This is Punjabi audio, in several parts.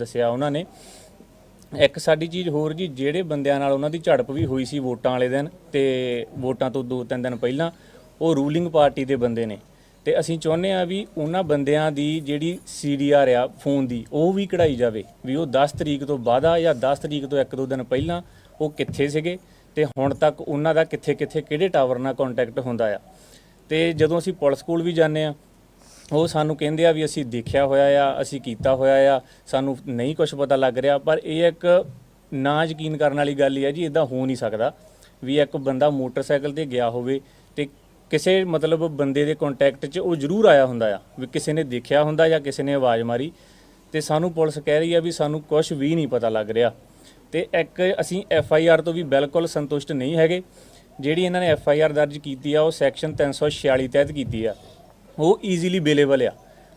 ਦੱਸਿਆ ਉਹਨਾਂ ਨੇ। ਇੱਕ ਸਾਡੀ ਚੀਜ਼ ਹੋਰ ਜੀ, ਜਿਹੜੇ ਬੰਦਿਆਂ ਨਾਲ ਉਹਨਾਂ ਦੀ ਝੜਪ ਵੀ ਹੋਈ ਸੀ ਵੋਟਾਂ ਵਾਲੇ ਦਿਨ ਤੇ ਵੋਟਾਂ ਤੋਂ ਦੋ ਤਿੰਨ ਦਿਨ ਪਹਿਲਾਂ, ਉਹ ਰੂਲਿੰਗ ਪਾਰਟੀ ਦੇ ਬੰਦੇ ਨੇ। ਤੇ ਅਸੀਂ ਚਾਹੁੰਦੇ ਆ ਵੀ ਉਹਨਾਂ ਬੰਦਿਆਂ ਦੀ ਜਿਹੜੀ ਸੀਡੀਆਰ ਆ, ਫੋਨ ਦੀ, ਉਹ ਵੀ ਕਢਾਈ ਜਾਵੇ। ਵੀ ਉਹ 10 ਤਰੀਕ ਤੋਂ ਬਾਅਦ ਆ ਜਾਂ 10 ਤਰੀਕ ਤੋਂ ਇੱਕ ਦੋ ਦਿਨ ਪਹਿਲਾਂ ਉਹ ਕਿੱਥੇ ਸੀਗੇ ਤੇ ਹੁਣ ਤੱਕ ਉਹਨਾਂ ਦਾ ਕਿੱਥੇ ਕਿੱਥੇ ਕਿਹੜੇ ਟਾਵਰ ਨਾਲ ਕੰਟੈਕਟ ਹੁੰਦਾ ਆ। ਤੇ ਜਦੋਂ ਅਸੀਂ ਪੁਲਿਸ ਕੋਲ ਵੀ ਜਾਂਦੇ ਆ ਉਹ ਸਾਨੂੰ ਕਹਿੰਦੇ ਆ ਵੀ ਅਸੀਂ ਦੇਖਿਆ ਹੋਇਆ ਆ, ਅਸੀਂ ਕੀਤਾ ਹੋਇਆ ਆ, ਸਾਨੂੰ ਨਹੀਂ ਕੁਝ ਪਤਾ ਲੱਗ ਰਿਹਾ, ਪਰ ਇਹ ਇੱਕ ਨਾ ਯਕੀਨ ਕਰਨ ਵਾਲੀ ਗੱਲ ਹੀ ਆ ਜੀ ਇਦਾਂ ਹੋ ਨਹੀਂ ਸਕਦਾ ਵੀ ਇੱਕ ਬੰਦਾ ਮੋਟਰਸਾਈਕਲ ਤੇ ਗਿਆ ਹੋਵੇ ਤੇ ਕਿਸੇ ਮਤਲਬ ਬੰਦੇ ਦੇ ਕੰਟੈਕਟ 'ਚ ਉਹ ਜ਼ਰੂਰ ਆਇਆ ਹੁੰਦਾ ਆ, ਵੀ ਕਿਸੇ ਨੇ ਦੇਖਿਆ ਹੁੰਦਾ ਜਾਂ ਕਿਸੇ ਨੇ ਆਵਾਜ਼ ਮਾਰੀ ਤੇ ਸਾਨੂੰ ਪੁਲਿਸ ਕਹਿ ਰਹੀ ਆ ਵੀ ਸਾਨੂੰ ਕੁਝ ਵੀ ਨਹੀਂ ਪਤਾ ਲੱਗ ਰਿਹਾ ਤੇ ਇੱਕ ਅਸੀਂ ਐਫ ਆਈ ਆਰ ਤੋਂ ਵੀ ਬਿਲਕੁਲ ਸੰਤੁਸ਼ਟ ਨਹੀਂ ਹੈਗੇ, ਜਿਹੜੀ ਇਹਨਾਂ ਨੇ ਐਫ ਆਈ ਆਰ ਦਰਜ ਕੀਤੀ ਆ, ਉਹ ਸੈਕਸ਼ਨ 346 ਤਹਿਤ ਕੀਤੀ ਆ। ਉਹ ਈਜ਼ੀਲੀ ਬੇਲੇਬਲ ਆ।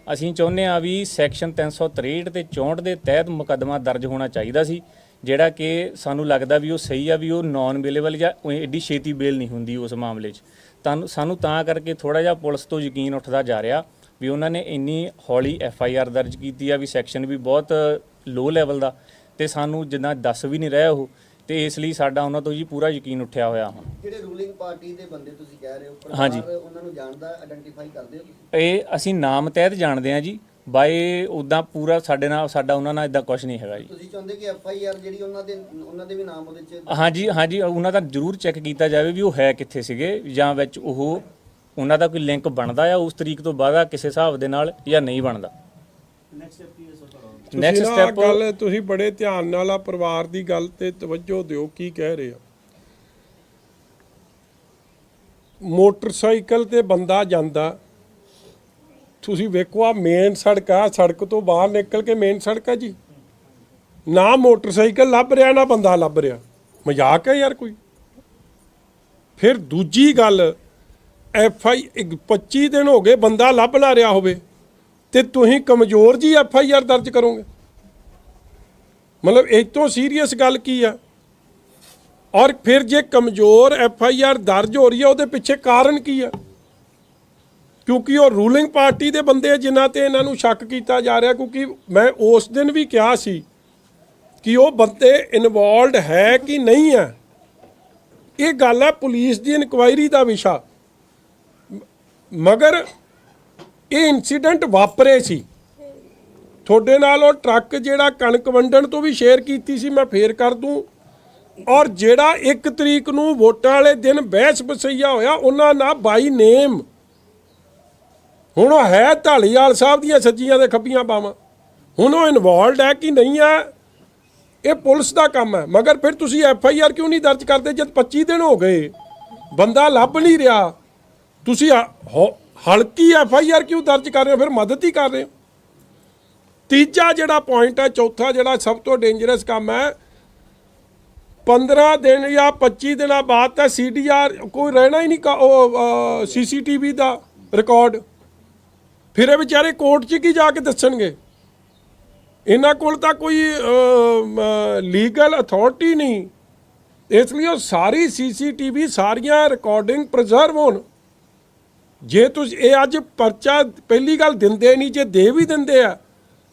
ਅਸੀਂ ਚਾਹੁੰਦੇ ਆ ਵੀ ਸੈਕਸ਼ਨ 363 ਤੇ 64 ਦੇ ਤਹਿਤ ਮੁਕੱਦਮਾ ਦਰਜ ਹੋਣਾ ਚਾਹੀਦਾ ਸੀ, ਜਿਹੜਾ ਕਿ ਸਾਨੂੰ ਲੱਗਦਾ ਵੀ ਉਹ ਸਹੀ ਆ, ਵੀ ਉਹ ਨਾਨ ਅਵੇਲੇਬਲ ਜਾਂ ਉਹ ਐਡੀ ਛੇਤੀ ਬੇਲ ਨਹੀਂ ਹੁੰਦੀ ਉਸ ਮਾਮਲੇ 'ਚ। ਤਾਂ ਸਾਨੂੰ ਤਾਂ ਕਰਕੇ ਥੋੜਾ ਜਿਹਾ ਪੁਲਿਸ ਤੋਂ ਯਕੀਨ ਉੱਠਦਾ ਜਾ ਰਿਹਾ ਵੀ ਉਹਨਾਂ ਨੇ ਇੰਨੀ ਹੌਲੀ ਐਫ ਆਈ ਆਰ ਦਰਜ ਕੀਤੀ ਆ ਵੀ ਸੈਕਸ਼ਨ ਵੀ ਬਹੁਤ ਲੋ ਲੈਵਲ ਦਾ ਤੇ ਸਾਨੂੰ ਜਿੱਦਾਂ ਦੱਸ ਵੀ ਨਹੀਂ ਰਿਹਾ ਉਹ ਤੇ ਇਸ ਲਈ ਸਾਡਾ ਉਹਨਾਂ ਤੋਂ ਜੀ ਪੂਰਾ ਯਕੀਨ ਉੱਠਿਆ ਹੋਇਆ ਹੁਣ। ਜਿਹੜੇ ਰੂਲਿੰਗ ਪਾਰਟੀ ਦੇ ਬੰਦੇ ਤੁਸੀਂ ਕਹਿ ਰਹੇ ਹੋ ਹਾਂਜੀ। ਪਰਿਵਾਰ ਉਹਨਾਂ ਨੂੰ ਜਾਣਦਾ ਆਇਡੈਂਟੀਫਾਈ ਕਰਦੇ ਹੋ ਤੁਸੀਂ? ਇਹ ਅਸੀਂ ਨਾਮ ਤਹਿਤ ਜਾਣਦੇ ਹਾਂ ਜੀ ਬਾਈ ਉਦਾਂ ਪੂਰਾ ਸਾਡੇ ਨਾਲ ਸਾਡਾ ਉਹਨਾਂ ਨਾਲ ਇਦਾਂ ਕੁਝ ਨਹੀਂ ਹੈਗਾ ਜੀ। ਤੁਸੀਂ ਚਾਹੁੰਦੇ ਕਿ ਐਫ ਆਈ ਆਰ ਜਿਹੜੀ ਉਹਨਾਂ ਦੇ ਉਹਨਾਂ ਦੇ ਵੀ ਨਾਮ ਉਹਦੇ ਚ ਹਾਂਜੀ ਹਾਂਜੀ ਉਹਨਾਂ ਦਾ ਜ਼ਰੂਰ ਚੈੱਕ ਕੀਤਾ ਜਾਵੇ ਵੀ ਉਹ ਹੈ ਕਿੱਥੇ ਸੀਗੇ ਜਾਂ ਵਿੱਚ ਉਹ ਉਹਨਾਂ ਦਾ ਕੋਈ ਲਿੰਕ ਬਣਦਾ ਆ ਉਸ ਤਰੀਕ ਤੋਂ ਬਾਅਦ ਆ ਕਿਸੇ ਹਿਸਾਬ ਦੇ ਨਾਲ ਜਾਂ ਨਹੀਂ ਬਣਦਾ। ਆਹ ਸਟੈਪ ਗੱਲ ਤੁਸੀਂ ਬੜੇ ਧਿਆਨ ਨਾਲ ਆ ਪਰਿਵਾਰ ਦੀ ਗੱਲ ਤੇ ਤਵੱਜੋ ਦਿਓ ਕੀ ਕਹਿ ਰਹੇ ਆ। ਮੋਟਰਸਾਈਕਲ ਤੇ ਬੰਦਾ ਜਾਂਦਾ ਤੁਸੀਂ ਵੇਖੋ ਆ ਮੇਨ ਸੜਕ ਆ ਸੜਕ ਤੋਂ ਬਾਹਰ ਨਿਕਲ ਕੇ ਮੇਨ ਸੜਕ ਆ ਜੀ। ਨਾ ਮੋਟਰਸਾਈਕਲ ਲੱਭ ਰਿਹਾ ਨਾ ਬੰਦਾ ਲੱਭ ਰਿਹਾ। ਮਜ਼ਾਕ ਹੈ ਯਾਰ ਕੋਈ। ਫਿਰ ਦੂਜੀ ਗੱਲ ਐਫ ਆਈ 25 ਦਿਨ ਹੋ ਗਏ ਬੰਦਾ ਲੱਭ ਨਾ ਰਿਹਾ ਹੋਵੇ। ਤੇ ਤੁਸੀਂ ਕਮਜ਼ੋਰ ਜੀ ਐਫ ਆਈ ਆਰ ਦਰਜ ਕਰੋਗੇ। ਮਤਲਬ ਇਹ ਤੋਂ ਸੀਰੀਅਸ ਗੱਲ ਕੀ ਆ? ਔਰ ਫਿਰ ਜੇ ਕਮਜ਼ੋਰ ਐਫ ਆਈ ਆਰ ਦਰਜ ਹੋ ਰਹੀ ਹੈ ਉਹਦੇ ਪਿੱਛੇ ਕਾਰਨ ਕੀ ਆ? ਕਿਉਂਕਿ ਉਹ ਰੂਲਿੰਗ ਪਾਰਟੀ ਦੇ ਬੰਦੇ ਜਿਨ੍ਹਾਂ ਤੇ ਇਹਨਾਂ ਨੂੰ ਸ਼ੱਕ ਕੀਤਾ ਜਾ ਰਿਹਾ, ਕਿਉਂਕਿ ਮੈਂ ਉਸ ਦਿਨ ਵੀ ਕਿਹਾ ਸੀ ਕਿ ਉਹ ਬੰਦੇ ਇਨਵੋਲਡ ਹੈ ਕਿ ਨਹੀਂ ਹੈ ਇਹ ਗੱਲ ਹੈ ਪੁਲਿਸ ਦੀ ਇਨਕੁਆਇਰੀ ਦਾ ਵਿਸ਼ਾ। ਮਗਰ ਇਹ ਇਨਸੀਡੈਂਟ ਵਾਪਰੇ ਸੀ। ਤੁਹਾਡੇ ਨਾਲ ਉਹ ਟਰੱਕ ਜਿਹੜਾ ਕਣਕ ਵੰਡਣ ਤੋਂ ਵੀ ਸ਼ੇਅਰ ਕੀਤੀ ਸੀ, ਮੈਂ ਫੇਰ ਕਰ ਦੂੰ। ਔਰ ਜਿਹੜਾ 1 ਤਰੀਕ ਨੂੰ ਵੋਟਾਂ ਵਾਲੇ ਦਿਨ ਬਹਿਸ ਬਸਈਆ ਹੋਇਆ, ਉਹਨਾਂ ਨਾਲ ਬਾਈ ਨੇਮ ਹੁਣ ਉਹ ਹੈ ਢਾਲੀਵਾਲ ਸਾਹਿਬ ਦੀਆਂ ਸੱਜੀਆਂ ਦੇ ਖੱਬੀਆਂ ਬਾਵਾਂ ਹੁਣ ਉਹ ਇਨਵੋਲਡ ਹੈ ਕਿ ਨਹੀਂ ਹੈ, ਇਹ ਪੁਲਿਸ ਦਾ ਕੰਮ ਹੈ। ਮਗਰ ਫਿਰ ਤੁਸੀਂ ਐਫ ਆਈ ਆਰ ਕਿਉਂ ਨਹੀਂ ਦਰਜ ਕਰਦੇ? ਜਦ 25 ਦਿਨ ਹੋ ਗਏ, ਬੰਦਾ ਲੱਭ ਨਹੀਂ ਰਿਹਾ। ਤੁਸੀਂ ਹ- ਹੋ- ਹਲਕੀ ਐਫ ਆਈ ਆਰ ਕਿਉਂ ਦਰਜ ਕਰ ਰਹੇ ਹੋ? ਫਿਰ ਮਦਦ ਹੀ ਕਰ ਰਹੇ ਹੋ। ਤੀਜਾ ਜਿਹੜਾ ਪੁਆਇੰਟ ਹੈ, ਚੌਥਾ ਜਿਹੜਾ ਸਭ ਤੋਂ ਡੇਂਜਰਸ ਕੰਮ ਹੈ 15 ਦਿਨ ਜਾਂ 25 ਦਿਨਾਂ ਬਾਅਦ ਤਾਂ ਸੀਡੀਆਰ ਕੋਈ ਰਹਿਣਾ ਹੀ ਨਹੀਂ ਕਾ- ਉਹ ਸੀਸੀਟੀਵੀ ਦਾ ਰਿਕਾਰਡ ਫਿਰ ਇਹ ਵਿਚਾਰੇ ਕੋਰਟ 'ਚ ਕੀ ਜਾ ਕੇ ਦੱਸਣਗੇ? ਇਹਨਾਂ ਕੋਲ ਤਾਂ ਕੋਈ ਲੀਗਲ ਅਥਾਰਟੀ ਨਹੀਂ। ਇਸ ਲਈ ਉਹ ਸਾਰੀ ਸੀਸੀਟੀਵੀ ਸਾਰੀਆਂ ਰਿਕਾਰਡਿੰਗ ਪ੍ਰੀਜ਼ਰਵ ਹੋਣ। ਜੇ ਤੁਸੀਂ, ਇਹ ਅੱਜ ਪਰਚਾ ਪਹਿਲੀ ਗੱਲ ਦਿੰਦੇ ਨਹੀਂ, ਜੇ ਦੇ ਵੀ ਦਿੰਦੇ ਆ,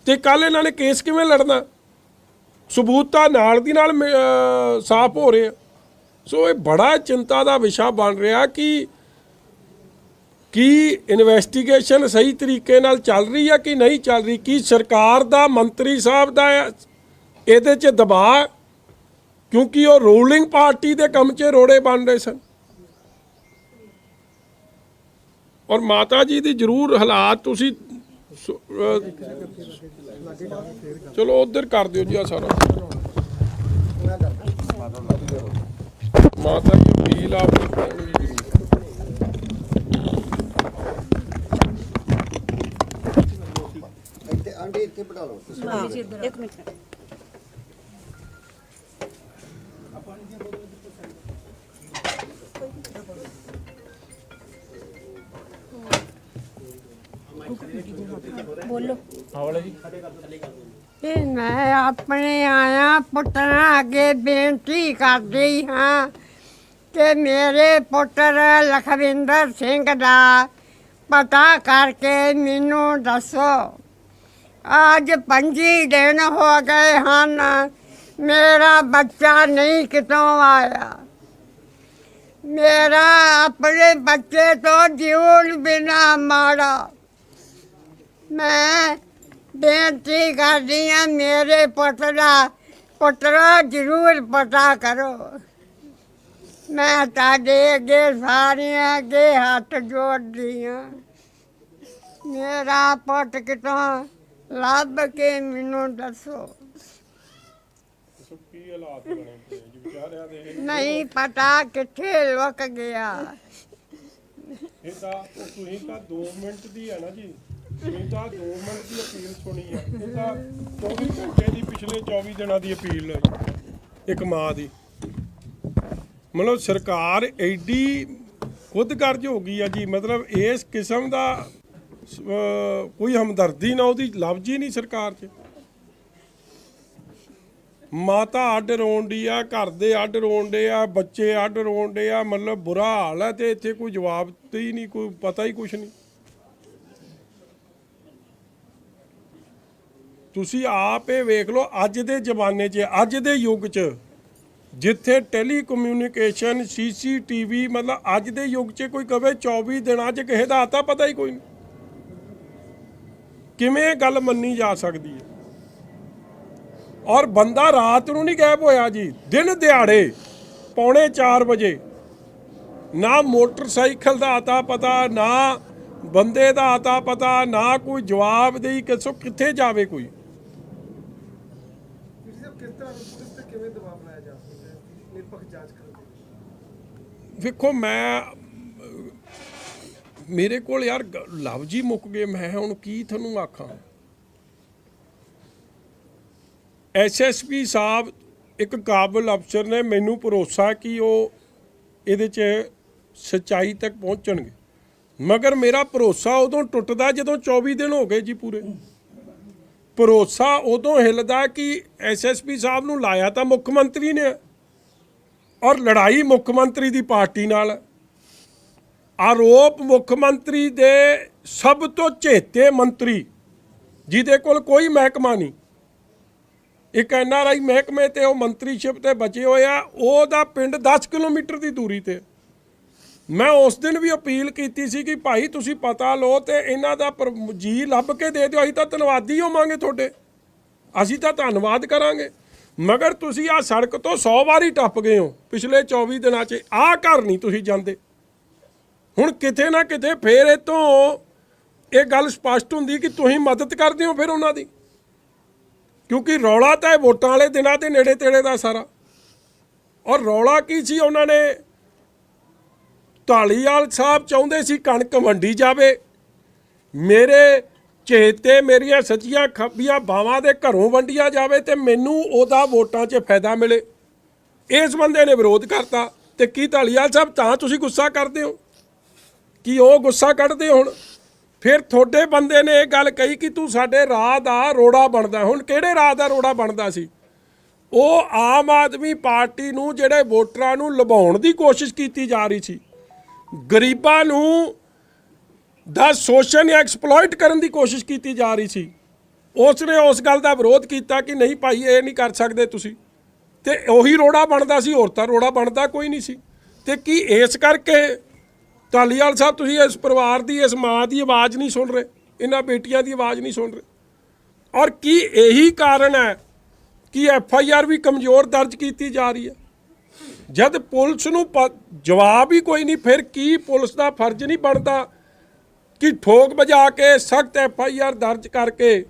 ਤੇ ਕੱਲ ਇਹਨਾਂ ਨੇ ਕੇਸ ਕਿਵੇਂ ਲੜਨਾ? ਸਬੂਤ ਤਾਂ ਨਾਲ ਦੀ ਨਾਲ ਮ- ਸਾਫ਼ ਹੋ ਰਹੇ ਆ। ਸੋ ਇਹ ਬੜਾ ਚਿੰਤਾ ਦਾ ਵਿਸ਼ਾ ਬਣ ਰਿਹਾ ਕਿ, ਕੀ ਇਨਵੈਸਟੀਗੇਸ਼ਨ ਸਹੀ ਤਰੀਕੇ ਨਾਲ ਚੱਲ ਰਹੀ ਹੈ ਕਿ ਨਹੀਂ ਚੱਲ ਰਹੀ? ਕੀ ਸਰਕਾਰ ਦਾ, ਮੰਤਰੀ ਸਾਹਿਬ ਦਾ ਇਹਦੇ 'ਚ ਦਬਾਅ? ਕਿਉਂਕਿ ਉਹ ਰੂਲਿੰਗ ਪਾਰਟੀ ਦੇ ਕੰਮ 'ਚ ਰੋੜੇ ਬਣ ਰਹੇ ਸਨ। ਔਰ ਮਾਤਾ ਜੀ ਦੀ ਜ਼ਰੂਰ ਹਾਲਾਤ ਤੁਸੀਂ ਚਲੋ ਉਧਰ ਕਰ ਦਿਓ ਜੀ ਆ ਸਾਰਾ। ਮਾਤਾ ਜੀ ਅਪੀਲ ਆਪਣੀ ਜ਼ਰੂਰ ਇੱਥੇ ਬਿਠਾ ਲਓ। ਇੱਕ ਮਿੰਟ। ਬੋਲੋ ਮੈਂ ਆਪਣੇ ਆਇਆ ਪੁੱਤਰਾਂ ਅੱਗੇ ਬੇਨਤੀ ਕਰਦੀ ਹਾਂ ਕਿ ਮੇਰੇ ਪੁੱਤਰ ਲਖਵਿੰਦਰ ਸਿੰਘ ਦਾ ਪਤਾ ਕਰਕੇ ਮੈਨੂੰ ਦੱਸੋ। ਅੱਜ ਪੰਜੀ ਦਿਨ ਹੋ ਗਏ ਹਨ, ਮੇਰਾ ਬੱਚਾ ਨਹੀਂ ਕਿਤੋਂ ਆਇਆ। ਮੇਰਾ ਆਪਣੇ ਬੱਚੇ ਤੋਂ ਜੀਵਨ ਬਿਨਾ ਮਾੜਾ। ਮੈਂ ਬੇਨਤੀ ਕਰਦੀ ਹਾਂ ਮੇਰੇ ਪੁੱਤ ਦਾ ਪੁੱਤਰਾ ਜ਼ਰੂਰ ਪਤਾ ਕਰੋ। ਮੈਂ ਤੁਹਾਡੇ ਅੱਗੇ ਸਾਰਿਆਂ ਅੱਗੇ ਹੱਥ ਜੋੜਦੀ ਹਾਂ। ਮੇਰਾ ਪੁੱਤ ਕਿਤੋਂ ਲੱਭ ਕੇ ਮੈਨੂੰ ਦੱਸੋ? ਕੀ ਹਾਲਾਤ ਬਣੇ ਪਏ ਜੀ ਵਿਚਾਰਿਆਂ ਦੇ ਨਹੀਂ ਪਤਾ ਕਿੱਥੇ ਲੁਕ ਗਿਆ। ਇਹ ਤਾਂ ਤੁਸੀਂ ਤਾਂ 2 ਮਿੰਟ ਦੀ ਹੈ ਨਾ ਜੀ। ਤੁਸੀਂ 2 ਮਿੰਟ ਦੀ ਅਪੀਲ ਸੁਣੀ ਆ। ਇਹ 24 ਘੰਟੇ ਦੀ ਪਿਛਲੇ 24 ਦਿਨਾਂ ਦੀ ਅਪੀਲ ਹੈ ਇੱਕ ਮਾਂ ਦੀ। ਮਤਲਬ ਸਰਕਾਰ ਐਡੀ ਖੁਦਗਰਜ ਹੋ ਗਈ ਆ ਜੀ, ਮਤਲਬ ਇਸ ਕਿਸਮ ਦਾ ਕੋਈ ਹਮਦਰਦੀ ਨਾ ਉਹਦੀ, ਲਫ਼ਜ਼ ਹੀ ਨਹੀਂ ਸਰਕਾਰ 'ਚ। ਮਾਤਾ ਅੱਡ ਰੋਣ ਦੀ ਆ, ਘਰ ਦੇ ਅੱਡ ਰੋਣ ਦੇ ਆ, ਬੱਚੇ ਅੱਡ ਰੋਣ ਦੇ ਆ, ਮਤਲਬ ਬੁਰਾ ਹਾਲ ਹੈ ਤੇ ਇੱਥੇ ਕੋਈ ਜਵਾਬ ਤੇ ਹੀ ਨਹੀਂ, ਕੋਈ ਪਤਾ ਹੀ ਕੁਛ ਨਹੀਂ। ਤੁਸੀਂ ਆਪ ਇਹ ਵੇਖ ਲਓ, ਅੱਜ ਦੇ ਜ਼ਮਾਨੇ 'ਚ, ਅੱਜ ਦੇ ਯੁੱਗ 'ਚ, ਜਿੱਥੇ ਟੈਲੀਕਮਿਊਨੀਕੇਸ਼ਨ, ਸੀਸੀਟੀਵੀ, ਮਤਲਬ ਅੱਜ ਦੇ ਯੁੱਗ 'ਚ ਕੋਈ ਕਵੇ 24 ਦਿਨਾਂ 'ਚ ਕਿਸੇ ਦਾ ਆਤਾ ਪਤਾ ਹੀ ਕੋਈ ਨਹੀਂ। ਕਿਵੇਂ ਇਹ ਗੱਲ ਮੰਨੀ ਜਾ ਸਕਦੀ ਹੈ? ਔਰ ਬੰਦਾ ਰਾਤ ਨੂੰ ਨਹੀਂ ਗਾਇਬ ਹੋਇਆ ਜੀ, ਦਿਨ ਦਿਹਾੜੇ, ਪੌਣੇ 4 ਵਜੇ, ਨਾ ਮੋਟਰਸਾਈਕਲ ਦਾ ਆਤਾ ਪਤਾ, ਨਾ ਬੰਦੇ ਦਾ ਆਤਾ ਪਤਾ, ਨਾ ਕੋਈ ਜਵਾਬ ਦੇਈ, ਕਿਸੋ ਕਿੱਥੇ ਜਾਵੇ ਕੋਈ ਕਿਸ ਤਰ੍ਹਾਂ ਪੁਲਿਸ ਤੇ ਕਿਵੇਂ ਦਬਾਅ ਬਣਾਇਆ ਜਾ ਸਕਦਾ ਹੈ ਕਿ ਨਿਰਪੱਖ ਜਾਂਚ ਕਰਨ ਦੀ ਵੇਖੋ, ਮੈਂ, ਮੇਰੇ ਕੋਲ ਯਾਰ ਗ- ਲਫ਼ਜ਼ ਮੁੱਕ ਗਏ, ਮੈਂ ਹੁਣ ਕੀ ਤੁਹਾਨੂੰ ਆਖਾਂ? ਐਸਐਸਪੀ ਸਾਹਿਬ ਇੱਕ ਕਾਬਲ ਅਫਸਰ ਨੇ ਮੈਨੂੰ ਭਰੋਸਾ ਕਿ ਉਹ ਇਹਦੇ 'ਚ ਸਚਾਈ ਤੱਕ ਪਹੁੰਚਣਗੇ। ਮਗਰ ਮੇਰਾ ਭਰੋਸਾ ਉਦੋਂ ਟੁੱਟਦਾ ਜਦੋਂ 24 ਦਿਨ ਹੋ ਗਏ ਜੀ ਪੂਰੇ। ਭਰੋਸਾ ਉਦੋਂ ਹਿੱਲਦਾ ਕਿ ਐਸਐਸਪੀ ਸਾਹਿਬ ਨੂੰ ਲਾਇਆ ਤਾਂ ਮੁੱਖ ਮੰਤਰੀ ਨੇ। ਔਰ ਲੜਾਈ ਮੁੱਖ ਮੰਤਰੀ ਦੀ ਪਾਰਟੀ ਨਾਲ, ਆਰੋਪ ਮੁੱਖ ਮੰਤਰੀ ਦੇ ਸਭ ਤੋਂ ਚੇਤੇ ਮੰਤਰੀ, ਜਿਹਦੇ ਕੋਲ ਕੋਈ ਮਹਿਕਮਾ ਨਹੀਂ। ਇੱਕ ਐਨਆਰਆਈ ਮਹਿਕਮੇ ਤੇ ਉਹ ਮੰਤਰੀਸ਼ਿਪ ਤੇ ਬਚੇ ਹੋਏ ਆ, ਉਹਦਾ ਪਿੰਡ 10 ਕਿਲੋਮੀਟਰ ਦੀ ਦੂਰੀ ਤੇ। ਮੈਂ ਉਸ ਦਿਨ ਵੀ ਅਪੀਲ ਕੀਤੀ ਸੀ ਕਿ ਭਾਈ ਤੁਸੀਂ ਪਤਾ ਲਓ ਤੇ ਇਹਨਾਂ ਦਾ ਪਰ- ਜੀ ਲੱਭ ਕੇ ਦੇ ਦਿਓ, ਅਸੀਂ ਤਾਂ ਧੰਨਵਾਦੀ ਹੋਵਾਂਗੇ ਤੁਹਾਡੇ। ਅਸੀਂ ਤਾਂ ਧੰਨਵਾਦ ਕਰਾਂਗੇ। ਮਗਰ ਤੁਸੀਂ ਆ ਸੜਕ ਤੋਂ 100 ਵਾਰੀ ਟੱਪ ਗਏ ਹੋ। ਪਿਛਲੇ 24 ਦਿਨਾਂ 'ਚ ਆਹ ਘਰ ਨਹੀਂ ਤੁਸੀਂ ਜਾਂਦੇ। ਹੁਣ ਕਿਤੇ ਨਾ ਕਿਤੇ ਫੇਰ ਇਹ ਤੋਂ ਇਹ ਗੱਲ ਸਪਸ਼ਟ ਹੁੰਦੀ ਕਿ ਤੁਸੀਂ ਮਦਦ ਕਰਦੇ ਹੋ ਫਿਰ ਉਹਨਾਂ ਦੀ। ਕਿਉਂਕਿ ਰੌਲਾ ਤਾਂ ਇਹ ਵੋਟਾਂ ਵਾਲੇ ਦਿਨਾਂ ਦੇ ਨੇੜੇ ਤੇੜੇ ਦਾ ਸਾਰਾ। ਔਰ ਰੌਲਾ ਕੀ ਸੀ ਉਹਨਾਂ ਨੇ? ਢਾਲੀਵਾਲ ਸਾਹਿਬ ਚਾਹੁੰਦੇ ਸੀ ਕਣਕ ਵੰਡੀ ਜਾਵੇ। ਮੇਰੇ ਚੇਤੇ ਮੇਰੀਆਂ ਸੱਚੀਆਂ ਖੱਬੀਆਂ ਬਾਵਾਂ ਦੇ ਘਰੋਂ ਵੰਡੀਆਂ ਜਾਵੇ ਤੇ ਮੈਨੂੰ ਉਹਦਾ ਵੋਟਾਂ 'ਚ ਫਾਇਦਾ ਮਿਲੇ। ਇਸ ਬੰਦੇ ਨੇ ਵਿਰੋਧ ਕਰਤਾ। ਤੇ ਕੀ ਢਾਲੀਵਾਲ ਸਾਹਿਬ, ਤਾਂ ਤੁਸੀਂ ਗੁੱਸਾ ਕਰਦੇ ਹੋ? ਕਿ ਉਹ ਗੁੱਸਾ ਕੱਢਦੇ ਹੁਣ? ਫਿਰ ਤੁਹਾਡੇ ਬੰਦੇ ਨੇ ਇਹ ਗੱਲ ਕਹੀ ਕਿ ਤੂੰ ਸਾਡੇ ਰਾਹ ਦਾ ਰੋੜਾ ਬਣਦਾ। ਹੁਣ ਕਿਹੜੇ ਰਾਹ ਦਾ ਰੋੜਾ ਬਣਦਾ ਸੀ? ਉਹ ਆਮ ਆਦਮੀ ਪਾਰਟੀ ਨੂੰ, ਜਿਹੜੇ ਵੋਟਰਾਂ ਨੂੰ ਲੁਭਾਉਣ ਦੀ ਕੋਸ਼ਿਸ਼ ਕੀਤੀ ਜਾ ਰਹੀ ਸੀ। ਗਰੀਬਾਂ ਨੂੰ ਦਾ ਸ਼ੋਸ਼ਣ ਐਕਸਪਲੋਇਟ ਕਰਨ ਦੀ ਕੋਸ਼ਿਸ਼ ਕੀਤੀ ਜਾ ਰਹੀ ਸੀ। ਉਸ ਨੇ ਉਸ ਗੱਲ ਦਾ ਵਿਰੋਧ ਕੀਤਾ ਕਿ ਨਹੀਂ ਭਾਈ, ਇਹ ਨਹੀਂ ਕਰ ਸਕਦੇ ਤੁਸੀਂ। ਤੇ ਉਹੀ ਰੋੜਾ ਬਣਦਾ ਸੀ, ਹੋਰ ਤਾਂ ਰੋੜਾ ਬਣਦਾ ਕੋਈ ਨਹੀਂ ਸੀ। ਤੇ ਕੀ ਇਸ ਕਰਕੇ ਧਾਲੀਵਾਲ ਸਾਹਿਬ, ਤੁਸੀਂ ਇਸ ਪਰਿਵਾਰ ਦੀ, ਇਸ ਮਾਂ ਦੀ ਆਵਾਜ਼ ਨਹੀਂ ਸੁਣ ਰਹੇ? ਇਹਨਾਂ ਬੇਟੀਆਂ ਦੀ ਆਵਾਜ਼ ਨਹੀਂ ਸੁਣ ਰਹੇ? ਔਰ ਕੀ ਇਹੀ ਕਾਰਨ ਹੈ ਕਿ ਐਫ ਆਈ ਆਰ ਵੀ ਕਮਜ਼ੋਰ ਦਰਜ ਕੀਤੀ ਜਾ ਰਹੀ ਹੈ? ਜਦ ਪੁਲਿਸ ਨੂੰ ਪ- ਜਵਾਬ ਹੀ ਕੋਈ ਨਹੀਂ, ਫਿਰ ਕੀ ਪੁਲਿਸ ਦਾ ਫਰਜ਼ ਨਹੀਂ ਬਣਦਾ ਕਿ ਠੋਕ ਵਜਾ ਕੇ, ਸਖਤ ਐਫ ਆਈ ਆਰ ਦਰਜ ਕਰਕੇ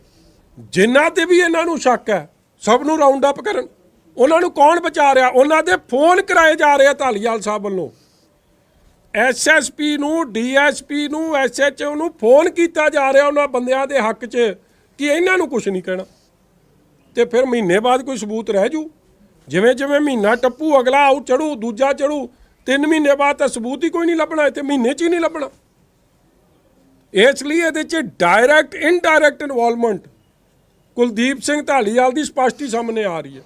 ਜਿਨ੍ਹਾਂ ਤੇ ਵੀ ਇਹਨਾਂ ਨੂੰ ਸ਼ੱਕ ਹੈ, ਸਭ ਨੂੰ ਰਾਉਂਡ ਅਪ ਕਰਨ। ਉਹਨਾਂ ਨੂੰ ਕੌਣ ਬਚਾ ਰਿਹਾ? ਉਹਨਾਂ ਦੇ ਫੋਨ ਕਰਾਏ ਜਾ ਰਹੇ ਆ ਧਾਲੀਵਾਲ ਸਾਹਿਬ ਵੱਲੋਂ। ਐਸਐਸਪੀ ਨੂੰ ਡੀਐਸਪੀ ਨੂੰ ਐਸਐਚਓ ਨੂੰ ਫੋਨ ਕੀਤਾ ਜਾ ਰਿਹਾ ਉਹਨਾਂ ਬੰਦਿਆਂ ਦੇ ਹੱਕ 'ਚ ਕਿ ਇਹਨਾਂ ਨੂੰ ਕੁਝ ਨਹੀਂ ਕਹਿਣਾ। ਤੇ ਫਿਰ ਮਹੀਨੇ ਬਾਅਦ ਕੋਈ ਸਬੂਤ ਰਹਿ ਜੂ। ਜਿਵੇਂ ਜਿਵੇਂ ਮਹੀਨਾ ਟੱਪੂ, ਅਗਲਾ ਆਉ ਚੜੂ ਦੂਜਾ ਚੜੂ ਤਿੰਨ ਮਹੀਨੇ ਬਾਅਦ ਤਾਂ ਸਬੂਤ ਹੀ ਕੋਈ ਨਹੀਂ ਲੱਭਣਾ, ਇੱਥੇ ਮਹੀਨੇ 'ਚ ਹੀ ਨਹੀਂ ਲੱਭਣਾ। ਇਸ ਲਈ ਇਹਦੇ 'ਚ direct indirect involvement Kuldeep Singh Dhaliwal ਦੀ ਸਪਸ਼ਟੀ ਸਾਹਮਣੇ ਆ ਰਹੀ ਹੈ।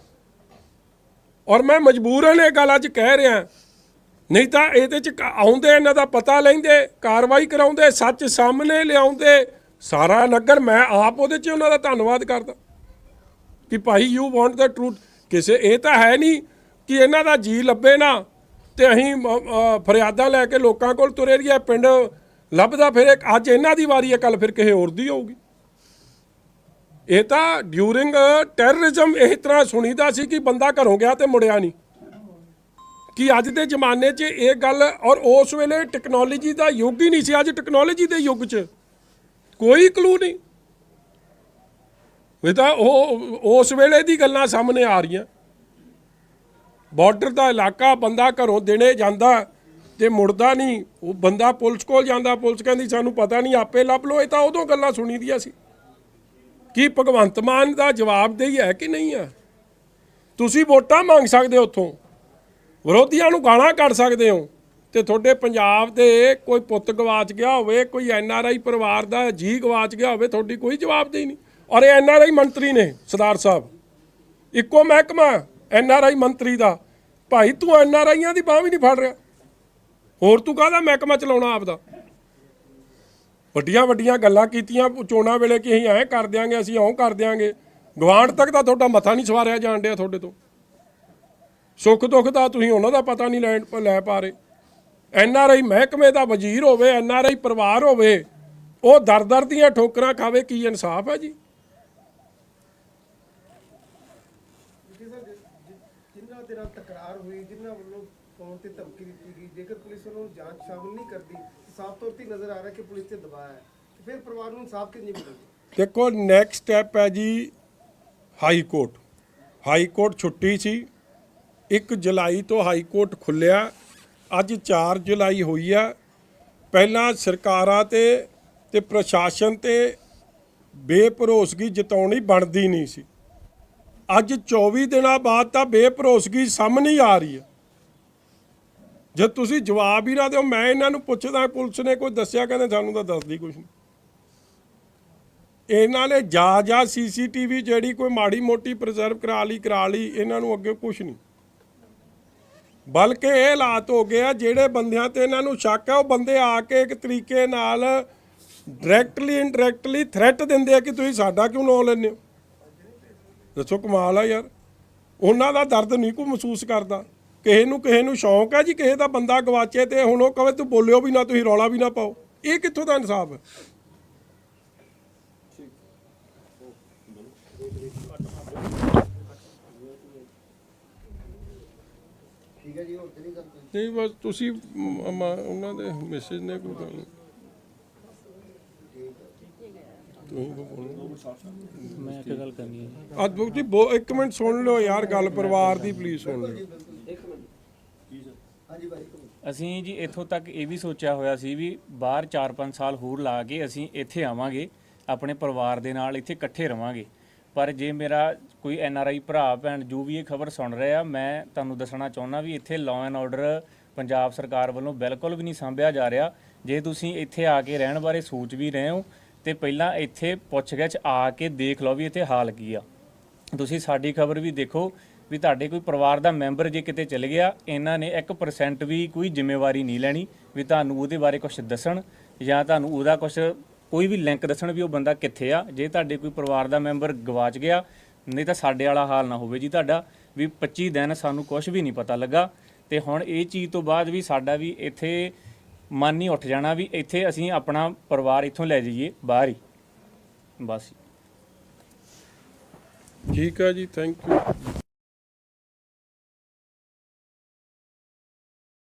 ਔਰ ਮੈਂ ਮਜਬੂਰਨ ਇਹ ਗੱਲ ਅੱਜ ਕਹਿ ਰਿਹਾ। ਨਹੀਂ ਤਾਂ ਇਹਦੇ 'ਚ ਕ- ਆਉਂਦੇ ਇਹਨਾਂ ਦਾ ਪਤਾ ਲੈਂਦੇ ਕਾਰਵਾਈ ਕਰਾਉਂਦੇ ਸੱਚ ਸਾਹਮਣੇ ਲਿਆਉਂਦੇ ਸਾਰਾ ਨਗਰ ਮੈਂ ਆਪ ਉਹਦੇ 'ਚ ਉਹਨਾਂ ਦਾ ਧੰਨਵਾਦ ਕਰਦਾ ਕਿ ਭਾਈ ਯੂ ਵਾਂਟ ਦਾ ਟਰੂਥ ਕਿਸੇ ਇਹ ਤਾਂ ਹੈ ਨਹੀਂ ਕਿ ਇਹਨਾਂ ਦਾ ਜੀ ਲੱਭੇ ਨਾ ਤੇ ਅਸੀਂ ਅ, ਫਰਿਆਦਾਂ ਲੈ ਕੇ ਲੋਕਾਂ ਕੋਲ ਤੁਰੇ ਰਹੀਏ ਪਿੰਡ ਲੱਭਦਾ ਫਿਰ ਇੱਕ ਅੱਜ ਇਹਨਾਂ ਦੀ ਵਾਰੀ ਹੈ ਕੱਲ ਫਿਰ ਕਿਸੇ ਹੋਰ ਦੀ ਹੋਊਗੀ। ਇਹ ਤਾਂ ਡਿਊਰਿੰਗ ਟੈਰਰਿਜ਼ਮ ਇਸ ਤਰ੍ਹਾਂ ਸੁਣੀਦਾ ਸੀ ਕਿ ਬੰਦਾ ਘਰੋਂ ਗਿਆ ਤੇ ਮੁੜਿਆ ਨਹੀਂ। ਕਿ ਅੱਜ ਦੇ ਜ਼ਮਾਨੇ 'ਚ ਇਹ ਗੱਲ ਔਰ ਉਸ ਵੇਲੇ ਟੈਕਨੋਲੋਜੀ ਦਾ ਯੁੱਗ ਹੀ ਨਹੀਂ ਸੀ, ਅੱਜ ਟੈਕਨੋਲੋਜੀ ਦੇ ਯੁੱਗ 'ਚ ਕੋਈ ਕਲੂ ਨਹੀਂ। ਇਹ ਤਾਂ ਉਹ ਉਸ ਵੇਲੇ ਦੀ ਗੱਲਾਂ ਸਾਹਮਣੇ ਆ ਰਹੀਆਂ। ਬਾਰਡਰ ਦਾ ਇਲਾਕਾ ਬੰਦਾ ਘਰੋਂ ਦੇਣੇ ਜਾਂਦਾ ਤੇ ਮੁੜਦਾ ਨਹੀਂ, ਉਹ ਬੰਦਾ ਪੁਲਿਸ ਕੋਲ ਜਾਂਦਾ, ਪੁਲਿਸ ਕਹਿੰਦੀ ਸਾਨੂੰ ਪਤਾ ਨਹੀਂ, ਆਪੇ ਲੱਭ ਲਓ, ਇਹ ਤਾਂ ਉਦੋਂ ਗੱਲਾਂ ਸੁਣੀ ਦੀਆਂ ਸੀ। ਕੀ ਭਗਵੰਤ ਮਾਨ ਦਾ ਜਵਾਬਦੇਹੀ ਹੈ ਕਿ ਨਹੀਂ ਹੈ? ਤੁਸੀਂ ਵੋਟਾਂ ਮੰਗ ਸਕਦੇ ਹੋ ਉੱਥੋਂ। ਵਿਰੋਧੀਆਂ ਨੂੰ ਗਾਲਾਂ ਕੱਢ ਸਕਦੇ ਹੋ। ਤੇ ਤੁਹਾਡੇ ਪੰਜਾਬ ਦੇ ਕੋਈ ਪੁੱਤ ਗਵਾਚ ਗਿਆ ਹੋਵੇ, ਕੋਈ ਐਨ ਆਰ ਆਈ ਪਰਿਵਾਰ ਦਾ ਜੀ ਗਵਾਚ ਗਿਆ ਹੋਵੇ, ਤੁਹਾਡੀ ਕੋਈ ਜਵਾਬਦੇਹੀ ਨਹੀਂ। ਔਰ ਇਹ ਐਨ ਆਰ ਆਈ ਮੰਤਰੀ ਨੇ, ਸਰਦਾਰ ਸਾਹਿਬ। ਇੱਕੋ ਮਹਿਕਮਾ ਐਨ ਆਰ ਆਈ ਮੰਤਰੀ ਦਾ। ਭਾਈ ਤੂੰ ਐਨ ਆਰ ਆਈਆਂ ਦੀ ਬਾਹ ਵੀ ਨਹੀਂ ਫੜ ਰਿਹਾ। ਹੋਰ ਤੂੰ ਕਾਹਦਾ ਮਹਿਕਮਾ ਚਲਾਉਣਾ ਆਪਦਾ? ਵੱਡੀਆਂ ਵੱਡੀਆਂ ਗੱਲਾਂ ਕੀਤੀਆਂ ਚੋਣਾਂ ਵੇਲੇ ਕਿ ਅਸੀਂ ਐਂ ਕਰ ਦਿਆਂਗੇ, ਅਸੀਂ ਉਹ ਕਰ ਦਿਆਂਗੇ। ਗਵਾਂਢ ਤੱਕ ਤਾਂ ਤੁਹਾਡਾ ਮੱਥਾ ਨਹੀਂ ਸਵਾਰਿਆ ਜਾਣ ਡਿਆ ਤੁਹਾਡੇ ਤੋਂ। ਸੁੱਖ ਦੁੱਖ ਦਾ ਤੁਸੀਂ ਉਹਨਾਂ ਦਾ ਪਤਾ ਨਹੀਂ ਲੈਣ ਲੈ ਪਾ ਰਹੇ। ਐਨ ਆਰ ਆਈ ਮਹਿਕਮੇ ਦਾ ਵਜ਼ੀਰ ਹੋਵੇ, ਐਨ ਆਰ ਆਈ ਪਰਿਵਾਰ ਹੋਵੇ, ਉਹ ਦਰ ਦਰ ਦੀਆਂ ਠੋਕਰਾਂ ਖਾਵੇ, ਕੀ ਇਨਸਾਫ ਹੈ ਜੀ? ਜਿਨ੍ਹਾਂ ਦੇ ਨਾਲ ਤਕਰਾਰ ਹੋਈ ਜਿਨ੍ਹਾਂ ਵੱਲੋਂ ਤੇ ਧਮਕੀ ਦਿੱਤੀ ਗਈ। ਜੇਕਰ ਪੁਲਿਸ ਵੱਲੋਂ ਜਾਂਚ ਸ਼ਾਮਲ ਨਹੀਂ ਕਰਦੀ ਸਾਫ਼ ਤੌਰ ਤੇ ਨਜ਼ਰ ਆ ਰਿਹਾ ਕਿ ਪੁਲਿਸ ਤੇ ਦਬਾਅ ਹੈ। ਤੇ ਫਿਰ ਪਰਿਵਾਰ ਨੂੰ ਇਨਸਾਫ ਕਿੰਨੀ ਮਿਲੇਗੀ? ਦੇਖੋ ਨੈਕਸਟ ਸਟੈਪ ਹੈ ਜੀ ਹਾਈ ਕੋਰਟ ਹਾਈ ਕੋਰਟ ਛੁੱਟੀ ਸੀ। 1 ਜੁਲਾਈ ਤੋਂ ਹਾਈ ਕੋਰਟ ਖੁੱਲਿਆ ਅੱਜ 4 ਜੁਲਾਈ ਹੋਈ ਆ। ਪਹਿਲਾਂ ਸਰਕਾਰਾਂ ਤੇ ਤੇ ਪ੍ਰਸ਼ਾਸਨ ਤੇ ਬੇਭਰੋਸਗੀ ਜਤਾਉਣੀ ਬਣਦੀ ਨਹੀਂ ਸੀ। ਅੱਜ 24 ਦਿਨਾਂ ਬਾਅਦ ਤਾਂ ਬੇਭਰੋਸਗੀ ਸਾਹਮਣੇ ਆ ਰਹੀ ਹੈ। ਜੇ ਤੁਸੀਂ ਜਵਾਬ ਹੀ ਨਾ ਦਿਓ, ਮੈਂ ਇਹਨਾਂ ਨੂੰ ਪੁੱਛਦਾ, ਪੁਲਿਸ ਨੇ ਕੋਈ ਦੱਸਿਆ? ਕਹਿੰਦੇ ਸਾਨੂੰ ਤਾਂ ਦੱਸਦੀ ਕੁਝ ਨਹੀਂ। ਇਹਨਾਂ ਨੇ ਜਾ ਜਾ ਸੀਸੀਟੀਵੀ ਜਿਹੜੀ ਕੋਈ ਮਾੜੀ ਮੋਟੀ ਪ੍ਰੀਜ਼ਰਵ ਕਰਾ ਲਈ ਕਰਾ ਲਈ, ਇਹਨਾਂ ਨੂੰ ਅੱਗੇ ਕੁਝ ਨਹੀਂ। ਬਲਕਿ ਇਹ ਹਾਲਾਤ ਹੋ ਗਏ ਆ, ਜਿਹੜੇ ਬੰਦਿਆਂ ਤੇ ਇਹਨਾਂ ਨੂੰ ਸ਼ੱਕ ਹੈ ਉਹ ਬੰਦੇ ਆ ਕੇ ਇੱਕ ਤਰੀਕੇ ਨਾਲ ਡਾਇਰੈਕਟਲੀ ਇਨਡਾਇਰੈਕਟਲੀ ਥ੍ਰੈਟ ਦਿੰਦੇ ਆ ਕਿ ਤੁਸੀਂ ਸਾਡਾ ਕਿਉਂ ਨਾਂ ਲੈਂਦੇ ਹੋ? ਦੱਸੋ ਕਮਾਲ ਆ ਯਾਰ। ਉਹਨਾਂ ਦਾ ਦਰਦ ਨਹੀਂ ਕੋਈ ਮਹਿਸੂਸ ਕਰਦਾ। ਕਿਸੇ ਨੂੰ ਕਿਸੇ ਨੂੰ ਸ਼ੌਂਕ ਹੈ ਜੀ ਕਿਸੇ ਦਾ ਬੰਦਾ ਗਵਾਚੇ ਤੇ ਹੁਣ ਉਹ ਕਵੇ ਤੂੰ ਬੋਲਿਓ ਵੀ ਨਾ ਤੁਸੀਂ ਰੌਲਾ ਵੀ ਨਾ ਪਾਓ। ਇਹ ਕਿੱਥੋਂ ਦਾ ਇਨਸਾਫ ਹੈ? ਠੀਕ ਹੈ ਜੀ ਹੋਰ ਤੇ ਨਹੀਂ ਕਰਦੇ ਨਹੀਂ ਬਸ ਤੁਸੀਂ ਮ- ਮ- ਉਹਨਾਂ ਦੇ ਮੈਸੇਜ ਨੇ ਕੋਈ ਗੱਲ? ਨਹੀਂ ਤੁਸੀਂ ਕੋ ਬੋਲੋ। ਮੈਂ ਇੱਕ ਗੱਲ ਕਰਨੀ ਹੈ ਜੀ। ਅਦਭੁਤ ਜੀ ਬੋ ਇੱਕ ਮਿੰਟ ਸੁਣ ਲਓ ਯਾਰ ਗੱਲ ਪਰਿਵਾਰ ਦੀ ਪਲੀਜ਼ ਸੁਣ ਲਓ। ਹਾਂਜੀ ਭਾਈ ਅਸੀਂ ਜੀ ਇੱਥੋਂ ਤੱਕ ਇਹ ਵੀ ਸੋਚਿਆ ਹੋਇਆ ਸੀ ਵੀ ਬਾਹਰ 4-5 ਸਾਲ ਹੋਰ ਲਾ ਕੇ ਅਸੀਂ ਇੱਥੇ ਆਵਾਂਗੇ, ਆਪਣੇ ਪਰਿਵਾਰ ਦੇ ਨਾਲ ਇੱਥੇ ਇਕੱਠੇ ਰਵਾਂਗੇ। ਪਰ ਜੇ ਮੇਰਾ ਕੋਈ ਐਨ ਆਰ ਆਈ ਭਰਾ, ਭੈਣ, ਜੋ ਵੀ ਇਹ ਖਬਰ ਸੁਣ ਰਿਹਾ, ਮੈਂ ਤੁਹਾਨੂੰ ਦੱਸਣਾ ਚਾਹੁੰਦਾ ਵੀ ਇੱਥੇ ਲਾਅ ਐਂਡ ਆਰਡਰ ਪੰਜਾਬ ਸਰਕਾਰ ਵੱਲੋਂ ਬਿਲਕੁਲ ਵੀ ਨਹੀਂ ਸੰਭਿਆ ਜਾ ਰਿਹਾ। ਜੇ ਤੁਸੀਂ ਇੱਥੇ ਆ ਕੇ ਰਹਿਣ ਬਾਰੇ ਸੋਚ ਵੀ ਰਹੇ ਹੋ, ਤੇ ਪਹਿਲਾਂ ਇੱਥੇ ਪੁੱਛਗਿੱਛ ਆ ਕੇ ਦੇਖ ਲਓ ਵੀ ਇੱਥੇ ਹਾਲ ਕੀ ਆ। ਤੁਸੀਂ ਸਾਡੀ ਖਬਰ ਵੀ ਦੇਖੋ ਵੀ ਤੁਹਾਡੇ ਕੋਈ ਪਰਿਵਾਰ ਦਾ ਮੈਂਬਰ ਜੇ ਕਿਤੇ ਚਲ ਗਿਆ, ਇਹਨਾਂ ਨੇ 1% ਵੀ ਕੋਈ ਜ਼ਿੰਮੇਵਾਰੀ ਨਹੀਂ ਲੈਣੀ ਵੀ ਤੁਹਾਨੂੰ ਉਹਦੇ ਬਾਰੇ ਕੁਝ ਦੱਸਣ ਜਾਂ ਤੁਹਾਨੂੰ ਉਹਦਾ ਕੁਝ ਕੋਈ ਵੀ ਲਿੰਕ ਦੱਸਣ ਵੀ ਉਹ ਬੰਦਾ ਕਿੱਥੇ ਆ। ਜੇ ਤੁਹਾਡੇ ਕੋਈ ਪਰਿਵਾਰ ਦਾ ਮੈਂਬਰ ਗਵਾਚ ਗਿਆ, ਨਹੀਂ ਤਾਂ ਸਾਡੇ ਵਾਲਾ ਹਾਲ ਨਾ ਹੋਵੇ ਜੀ ਤੁਹਾਡਾ, ਵੀ 25 ਦਿਨ ਸਾਨੂੰ ਕੁਝ ਵੀ ਨਹੀਂ ਪਤਾ ਲੱਗਾ। ਤੇ ਹੁਣ ਇਹ ਚੀਜ਼ ਤੋਂ ਬਾਅਦ ਵੀ ਸਾਡਾ ਵੀ ਇੱਥੇ ਮਨ ਨਹੀਂ ਉੱਠ ਜਾਣਾ ਵੀ ਇੱਥੇ ਅਸੀਂ ਆਪਣਾ ਪਰਿਵਾਰ ਇੱਥੋਂ ਲੈ ਜਾਈਏ, ਬਾਹਰ ਹੀ। ਬਸ ਠੀਕ ਆ ਜੀ ਥੈਂਕ ਯੂ